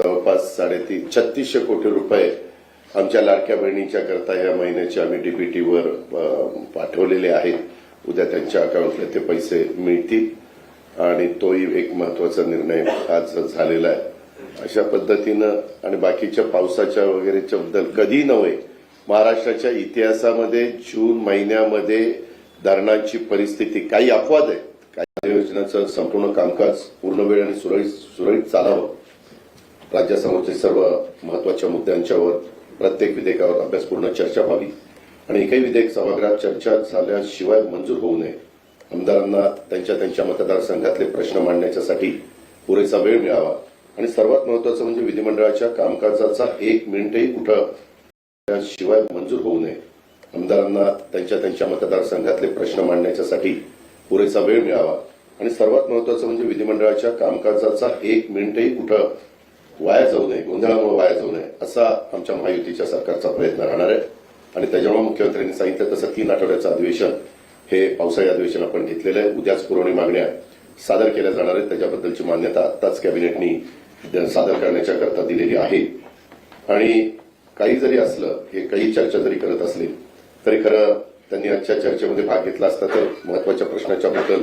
जवळपास साडेतीन छत्तीसशे कोटी रुपये आमच्या लाडक्या बहिणीच्या करता या महिन्याचे आम्ही डीबीटीवर पाठवलेले आहेत. उद्या त्यांच्या अकाउंटला ते पैसे मिळतील. आणि तोही एक महत्त्वाचा निर्णय आज झालेला आहे. अशा पद्धतीनं आणि बाकीच्या पावसाच्या वगैरेच्या बद्दल कधी नव्हे महाराष्ट्राच्या इतिहासामध्ये जून महिन्यामध्ये धरणांची परिस्थिती काही अपवाद आहे काही योजनांचं संपूर्ण कामकाज पूर्ण वेळ आणि सुरळीत सुरळीत चालावं. राज्यासमोरच्या सर्व महत्त्वाच्या मुद्द्यांच्यावर प्रत्येक विधेयकावर अभ्यासपूर्ण चर्चा व्हावी आणि एकही विधेयक सभागृहात चर्चा झाल्याशिवाय मंजूर होऊ नये. आमदारांना त्यांच्या त्यांच्या मतदारसंघातले प्रश्न मांडण्याच्यासाठी पुरेसा वेळ मिळावा. आणि सर्वात महत्वाचं म्हणजे विधिमंडळाच्या कामकाजाचा एक मिनिटही कुठं शिवाय मंजूर होऊ नये. आमदारांना त्यांच्या त्यांच्या मतदारसंघातले प्रश्न मांडण्याच्यासाठी पुरेसा वेळ मिळावा. आणि सर्वात महत्वाचं म्हणजे विधिमंडळाच्या कामकाजाचा एक मिनिटही कुठं वाया जाऊ नये गोंधळामुळे वाया जाऊ नये असा आमच्या महायुतीच्या सरकारचा प्रयत्न राहणार आहे. आणि त्याच्यामुळे मुख्यमंत्र्यांनी सांगितलं तसं तीन आठवड्याचं अधिवेशन हे पावसाळी अधिवेशन आपण घेतलेलं आहे. उद्याच पुरवणी मागण्या सादर केल्या जाणार आहेत. त्याच्याबद्दलची मान्यता आत्ताच कॅबिनेटनी सादर करण्याच्या करता दिलेली आहे. आणि काही जरी असलं हे काही चर्चा जरी करत असली तरी खरं त्यांनी आजच्या चर्चेमध्ये भाग घेतला असता तर महत्त्वाच्या प्रश्नाच्या बद्दल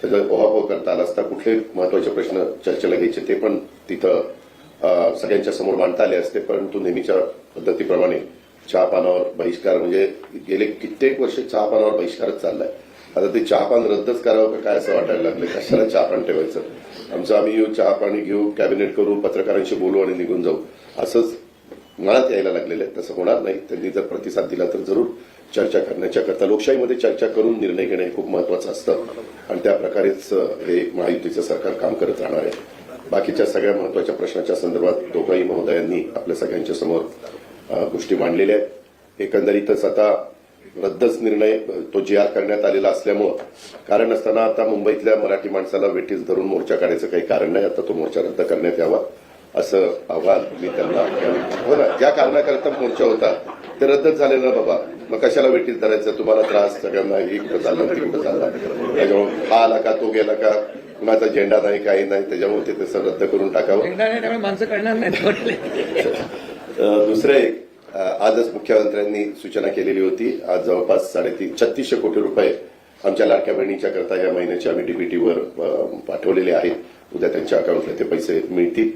त्याचा ओहापोह करता आला असता कुठले महत्त्वाचे प्रश्न चर्चेला घ्यायचे ते पण तिथं सगळ्यांच्या समोर मांडता आले असते परंतु नेहमीच्या पद्धतीप्रमाणे चहापानावर बहिष्कार म्हणजे गेले कित्येक वर्ष चहापानावर बहिष्कारच चाललाय. आता ते चहापान रद्दच करावं का काय असं वाटायला लागलं कशाला चहापान ठेवायचं? आमचं आम्ही येऊ चहापाणी घेऊ कॅबिनेट करू पत्रकारांशी बोलू आणि निघून जाऊ. असंच मनात यायला लागलेलं आहे. तसं होणार नाही. त्यांनी जर प्रतिसाद दिला तर जरूर चर्चा करण्याच्या करता लोकशाहीमध्ये चर्चा करून निर्णय घेणं हे खूप महत्वाचं असतं. आणि त्या प्रकारेच हे महायुतीचं सरकार काम करत राहणार आहे. बाकीच्या सगळ्या महत्त्वाच्या प्रश्नाच्या संदर्भात दोघंही महोदयांनी आपल्या सगळ्यांच्या समोर गोष्टी मांडलेल्या आहेत. एकंदरीतच आता रद्दच निर्णय तो जी आर करण्यात आलेला असल्यामुळं कारण असताना आता मुंबईतल्या मराठी माणसाला वेटीस धरून मोर्चा काढायचं काही कारण नाही आता तो मोर्चा रद्द करण्यात यावा असं आव्हान मी त्यांना हो ना ज्या कारणाकरता मोर्चा होता ते रद्दच झाले ना बाबा मग कशाला वेटीस धरायचं? तुम्हाला त्रास सगळ्यांना हे कुठं चाललं. ते त्याच्यामुळे हा आला का तो गेला का? कुणाचा झेंडा नाही काही नाही त्याच्यामुळे ते तसं रद्द करून टाकावं. त्यामुळे माणसं कळणार नाही दुसरे एक आजच मुख्यमंत्र्यांनी सूचना केलेली होती. आज जवळपास साडेतीन छत्तीसशे कोटी रुपये आमच्या लाडक्या बहिणीच्या करता या महिन्याचे आम्ही डीबीटीवर पाठवलेले आहेत. उद्या त्यांच्या अकाउंटला ते पैसे मिळतील.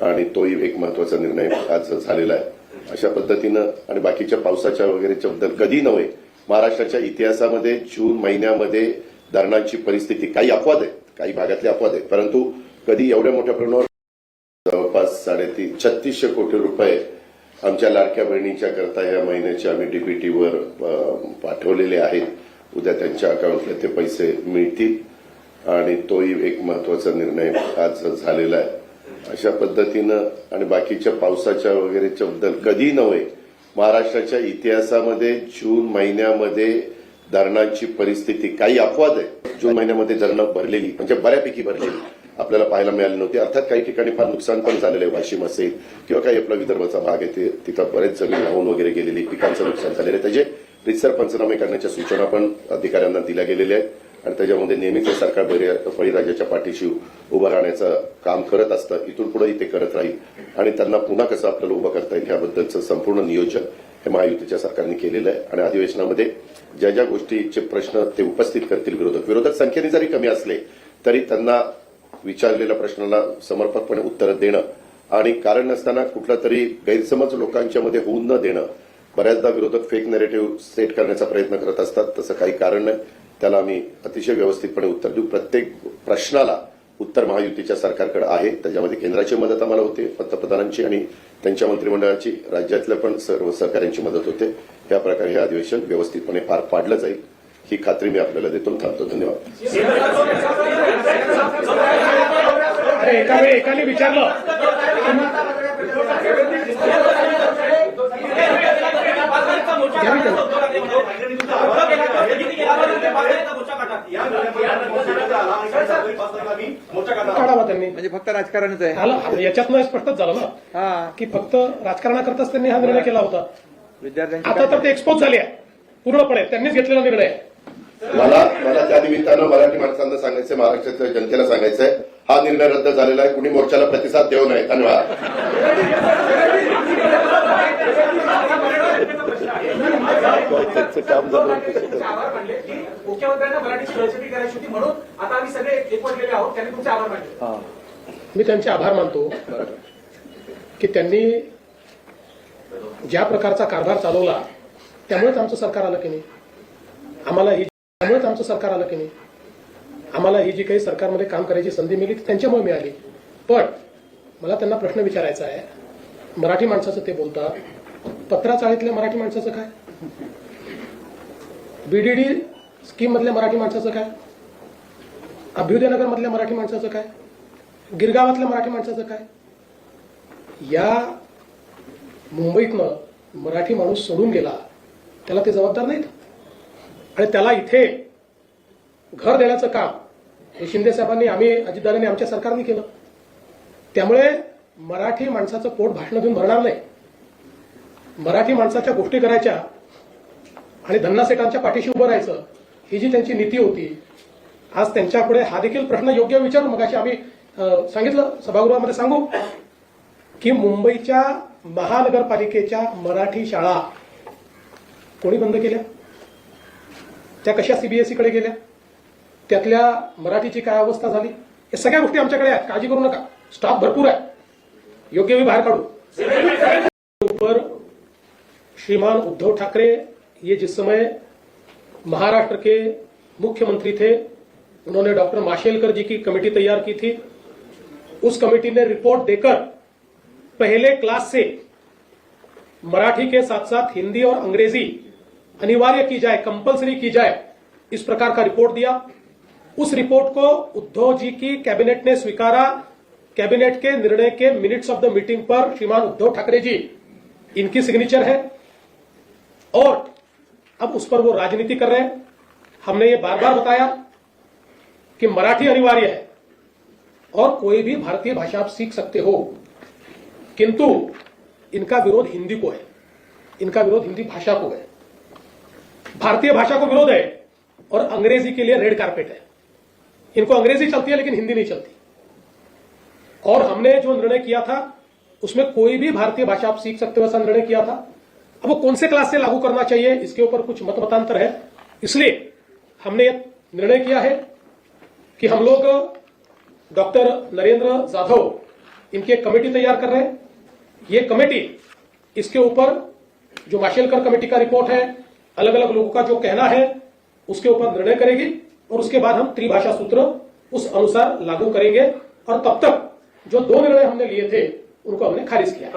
आणि तोही एक महत्त्वाचा निर्णय आज झालेला आहे. अशा पद्धतीनं आणि बाकीच्या पावसाच्या वगैरेच्या बद्दल कधी नव्हे महाराष्ट्राच्या इतिहासामध्ये जून महिन्यामध्ये धरणांची परिस्थिती काही अपवाद आहेत काही भागातले अपवाद आहेत. परंतु कधी एवढ्या मोठ्या प्रमाणावर जवळपास साडेतीन छत्तीसशे कोटी रुपये आमच्या लाडक्या बहिणीच्या करता या महिन्याचे आम्ही डीबीटीवर पाठवलेले आहेत. उद्या त्यांच्या अकाउंटला ते पैसे मिळतील. आणि तोही एक महत्त्वाचा निर्णय आज झालेला आहे. अशा पद्धतीनं आणि बाकीच्या पावसाच्या वगैरेच्या बद्दल कधी नव्हे महाराष्ट्राच्या इतिहासामध्ये जून महिन्यामध्ये धरणांची परिस्थिती काही अपवाद आहे. जून महिन्यामध्ये धरणं भरलेली म्हणजे बऱ्यापैकी भरलेली. आपल्याला पाहायला मिळाली नव्हती. अर्थात काही ठिकाणी फार नुकसान पण झालेलं आहे. वाशिम असेल किंवा काही आपला विदर्भाचा भाग आहे ते तिथं बरेच जमीन लावून वगैरे गेलेली पिकांचं नुकसान झालेलं आहे. त्याचे रितसर पंचनामे करण्याच्या सूचना पण अधिकाऱ्यांना दिल्या गेलेल्या आहेत. आणि त्याच्यामध्ये नेहमीच सरकार बळीराजाच्या पाठीशी उभं राहण्याचं काम करत असतं. इथून पुढेही ते करत राहील. आणि त्यांना पुन्हा कसं आपल्याला उभं करता येईल याबद्दलचं संपूर्ण नियोजन हे महायुतीच्या सरकारने केलेलं आहे. आणि अधिवेशनामध्ये ज्या ज्या गोष्टीचे प्रश्न ते उपस्थित करतील विरोधक विरोधक संख्येने जरी कमी असले तरी त्यांना विचारलेल्या प्रश्नांना समर्पकपणे उत्तर देणं आणि कारण नसताना कुठला तरी गैरसमज लोकांच्या मध्ये होऊन न देणं बऱ्याचदा विरोधक फेक नेरेटिव्ह सेट करण्याचा प्रयत्न करत असतात तसं काही कारण नाही. त्याला आम्ही अतिशय व्यवस्थितपणे उत्तर देऊ. प्रत्येक प्रश्नाला उत्तर महायुतीच्या सरकारकडे आहे. त्याच्यामध्ये केंद्राची मदत आम्हाला होते पंतप्रधानांची आणि त्यांच्या मंत्रिमंडळाची. राज्यातल्या पण सर्व सहकाऱ्यांची मदत होते. या प्रकारे हे अधिवेशन व्यवस्थितपणे पार पाडलं जाईल. ही खात्री मी आपल्याला देतो थांबतो. धन्यवाद. एका एकाने विचारलं. म्हणजे फक्त राजकारणच आहे. झालं याच्यातनं स्पष्टच झालं ना हा. की फक्त राजकारणाकरताच त्यांनी हा निर्णय केला होता. विद्यार्थ्यांची आता तर ते एक्सपोज झाले आहे. पूर्णपणे त्यांनीच घेतलेला निर्णय आहे. मला मला त्या निमित्तानं मराठी माणसांना सांगायचंय महाराष्ट्रातल्या जनतेला सांगायचंय हा निर्णय रद्द झालेला आहे कुणी मोर्चाला प्रतिसाद देऊ नये. धन्यवाद. त्यांचं काम झालं मुख्यमंत्र्यांना मराठीची गळचेपी करायची होती म्हणून आता आम्ही सगळे एकवटलेले आहोत त्यांनी तुमचे आभार मानले. मी त्यांचे आभार मानतो की त्यांनी ज्या प्रकारचा कारभार चालवला त्यामुळेच आमचं सरकार आलं की नाही? आम्हाला ही त्यामुळेच आमचं सरकार आलं की नाही? आम्हाला ही जी काही सरकारमध्ये काम करायची संधी मिळाली ती त्यांच्यामुळे मिळाली. पण मला त्यांना प्रश्न विचारायचा आहे. मराठी माणसाचं ते बोलतात. पत्राचाळीतल्या मराठी माणसाचं काय? बीडीडी स्कीम मधल्या मराठी माणसाचं काय? अभ्युदयनगर मधल्या मराठी माणसाचं काय? गिरगावातल्या मराठी माणसाचं काय? या मुंबईतनं मराठी माणूस सोडून गेला त्याला ते जबाबदार नाहीत. आणि त्याला इथे घर देण्याचं काम हे शिंदे साहेबांनी आम्ही अजितदारांनी आमच्या सरकारने केलं. त्यामुळे मराठी माणसाचं पोट भाषण देऊन भरणार नाही. मराठी माणसाच्या गोष्टी करायच्या आणि धन्ना सेठांच्या पाठीशी उभं राहायचं ही जी त्यांची नीती होती आज त्यांच्यापुढे हा देखील प्रश्न योग्य विचारू मग आम्ही सांगितलं. सभागृहामध्ये सांगू? की मुंबईच्या महानगरपालिकेच्या मराठी शाळा कोणी बंद केल्या? त्या कशा सीबीएसईकडे गेल्या? त्यातल्या मराठीची काय अवस्था झाली? या सगळ्या गोष्टी आमच्याकडे आहेत. काळजी करू नका. स्टाफ भरपूर आहे. योग्य मी बाहेर काढू. ऊपर श्रीमान उद्धव ठाकरे ये जिस समय महाराष्ट्र के मुख्यमंत्री थे उन्होंने डॉक्टर माशेलकर जी की कमेटी तैयार की थी। उस कमेटी ने रिपोर्ट देकर पहले क्लास से मराठी के साथ साथ हिंदी और अंग्रेज़ी अनिवार्य की जाए कंपलसरी की जाए, इस प्रकार का रिपोर्ट दिया। उस रिपोर्ट को उद्धव जी की कैबिनेट ने स्वीकारा। कैबिनेट के निर्णय के मिनट्स ऑफ़ द मीटिंग पर श्रीमान उद्धव ठाकरे जी इनकी सिग्नेचर है। और अब उस पर वो राजनीति कर रहे हैं। हमने ये बार बार बताया कि मराठी अनिवार्य है। और कोई भी भारतीय भाषा आप सीख सकते हो, किंतु इनका विरोध हिंदी को है। इनका विरोध हिंदी भाषा को है। भारतीय भाषा को विरोध है और अंग्रेज़ी के लिए रेड कारपेट है। इनको अंग्रेज़ी चलती है, लेकिन हिंदी नहीं चलती। और हमने जो निर्णय किया था, उसमें कोई भी भारतीय भाषा आप सीख सकते हो, ऐसा निर्णय किया था। अब वो कौन से क्लास से लागू करना चाहिए, इसके ऊपर कुछ मत मतांतर है। इसलिए हमने निर्णय किया है कि हम लोग डॉक्टर नरेंद्र जाधव इनकी एक कमेटी तैयार कर रहे हैं। ये कमेटी इसके ऊपर जो माशेलकर कमेटी का रिपोर्ट है अलग अलग लोगों का जो कहना है, उसके ऊपर निर्णय करेगी और उसके बाद हम त्रिभाषा सूत्र उस अनुसार लागू करेंगे। और तब तक जो दो निर्णय हमने लिए थे, उनको हमने खारिज किया।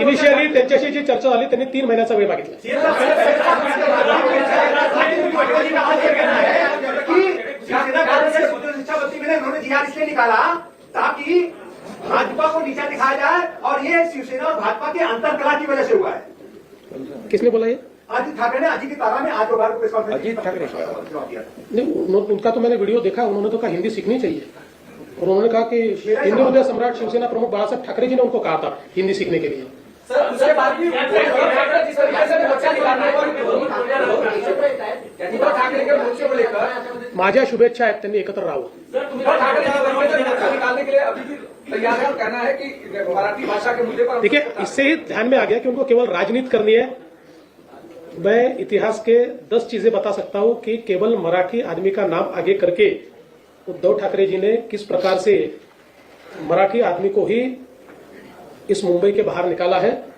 इनिशियली त्यांच्याशी जी चर्चा झाली त्यांनी तीन महिन्याचा वेळ मागितला। शिक्षा मंत्री ने उन्होंने जी इसलिए निकाला ताकि भाजपा को नीचा दिखाया जाए और ये शिवसेना और भाजपा के अंतरकला की वजह से हुआ है। किसने बोला ये? आदित्य ठाकरे ने अजीत की तारा में आज को प्रेस कॉन्फ्रेंस अजीत ठाकरे। नहीं उनका तो मैंने वीडियो देखा उन्होंने तो कहा हिंदी सीखनी चाहिए। और उन्होंने कहा कि हिंदू हृदय सम्राट शिवसेना प्रमुख बाला साहब ठाकरे जी ने उनको कहा था हिंदी सीखने के लिए। सर उसके बाद भी उद्धव ठाकरे जिस तरीके से मोर्चा निकालने और उद्धव ठाकरे के मोर्चे को लेकर माझ्या शुभेच्छा आहेत त्यांनी एकत्र राहावं. उद्धव ठाकरे जिस तरीके से मोर्चा निकालने के लिए अभी भी तैयार है और कहना है कि मराठी भाषा के मुद्दे पर देखिए इससे ही ध्यान में आ गया कि उनको केवल राजनीति करनी है। मैं इतिहास के दस चीजें बता सकता हूं कि केवल मराठी आदमी का नाम आगे करके उद्धव ठाकरे जी ने किस प्रकार से मराठी आदमी को ही इस मुंबई के बाहर निकाला है।